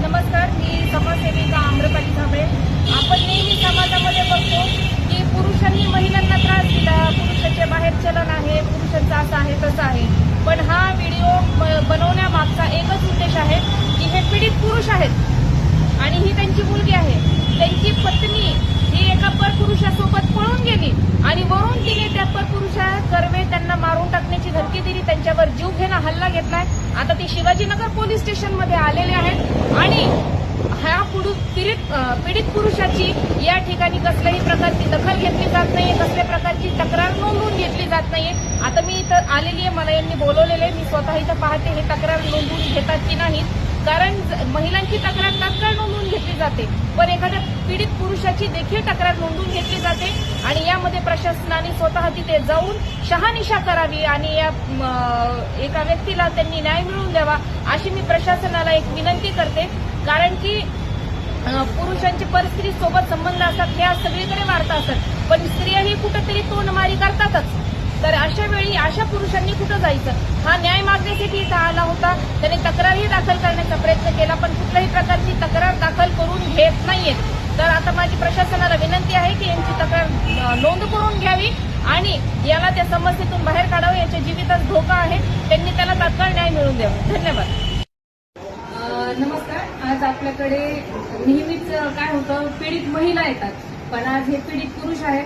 नमस्कार मी समाजसेविका आम्रपाली झांबळे. आपण नेहमी समाजामध्ये बघतो की पुरुषांनी महिलांना त्रास दिला पुरुषाचे बाहेर चलन आहे पुरुषांचं असं आहे तसं आहे. पण हा व्हिडिओ ब- बनवण्यामागचा एकच उद्देश आहे की हे पीडित पुरुष आहेत. आणि ही त्यांची मुलगी आहे. त्यांची पत्नी ही एका परपुरुषासोबत पळून गेली आणि वरून तिने त्या परपुरुषा कर्वे त्यांना मारून टाकण्याची धमकी दिली त्यांच्यावर जीव घेणा हल्ला घेतलाय. आता ते शिवाजीनगर पोलीस स्टेशनमध्ये आलेले आहेत आणि ह्या पुरु- पीडित पीडित पुरुषाची या ठिकाणी कसल्याही प्रकारची दखल घेतली जात नाही कसल्या प्रकारची तक्रार नोंदवून घेतली जात नाही आता मी इथं आलेली आहे मला यांनी बोलवलेलं आहे मी स्वतः इथं पाहते हे तक्रार नोंदवून घेतात की नाही कारण महिलांची तक्रार तत्काळ नोंदवून घेतली जाते. पण एखाद्या पीडित पुरुषाची देखील तक्रार नोंदवून घेतली जाते आणि यामध्ये प्रशासनाने स्वतः तिथे जाऊन शहानिशा करावी आणि या एका व्यक्तीला त्यांनी न्याय मिळवून द्यावा अशी मी प्रशासनाला एक विनंती करते. कारण की पुरुषांची पुरुषांचे परिस्थिती सोबत संबंध असतात हे आज सगळीकडे वार्ता असतात. पण स्त्रियाही कुठेतरी तोंडमारी करतातच. तर अशा वेळी अशा पुरुषांनी कुठं जायचं? हा न्याय मागण्यासाठी इथं आला होता. त्याने तक्रारही दाखल करण्याचा प्रयत्न केला पण कुठल्याही प्रकारची तक्रार दाखल करून घेत नाहीयेत तर आता माझी प्रशासनाला विनंती आहे की यांची तक्रार नोंद करून घ्यावी आणि याला त्या समस्येतून बाहेर काढावं. याच्या जीवितात धोका आहे. त्यांनी त्याला तात्काळ न्याय मिळवून द्यावा. धन्यवाद. नमस्कार. आज आपल्याकडे नेहमीच काय होतं पीडित महिला येतात. पण आज हे पीडित पुरुष आहेत.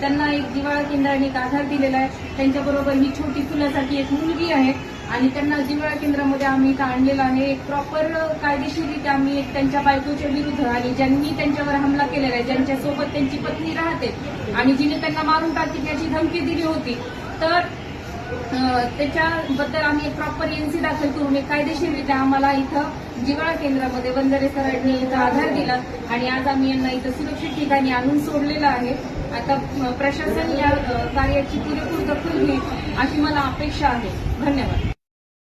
त्यांना एक जिवाळा केंद्राने एक आधार दिलेला आहे. त्यांच्याबरोबर ही छोटी फुलासारखी एक मुलगी आहे आणि त्यांना जिवाळा केंद्रामध्ये आम्ही इथं आणलेलं आहे. एक प्रॉपर कायदेशीररित्या आम्ही एक त्यांच्या बायकोच्या विरुद्ध आणि ज्यांनी त्यांच्यावर हमला केलेला आहे ज्यांच्यासोबत त्यांची पत्नी राहते आणि जिने त्यांना मारून टाकतील याची धमकी दिली होती. तर त्याच्याबद्दल आम्ही एक प्रॉपर एनसी दाखल करून एक कायदेशीररित्या आम्हाला इथं जिवाळा केंद्रामध्ये बंजारे सरांनी इथं आधार दिला आणि आज आम्ही यांना इथं सुरक्षित ठिकाणी आणून सोडलेलं आहे. आता प्रशासन या कार्याची पुरेपूर दखल घेईल अशी मला अपेक्षा आहे. धन्यवाद.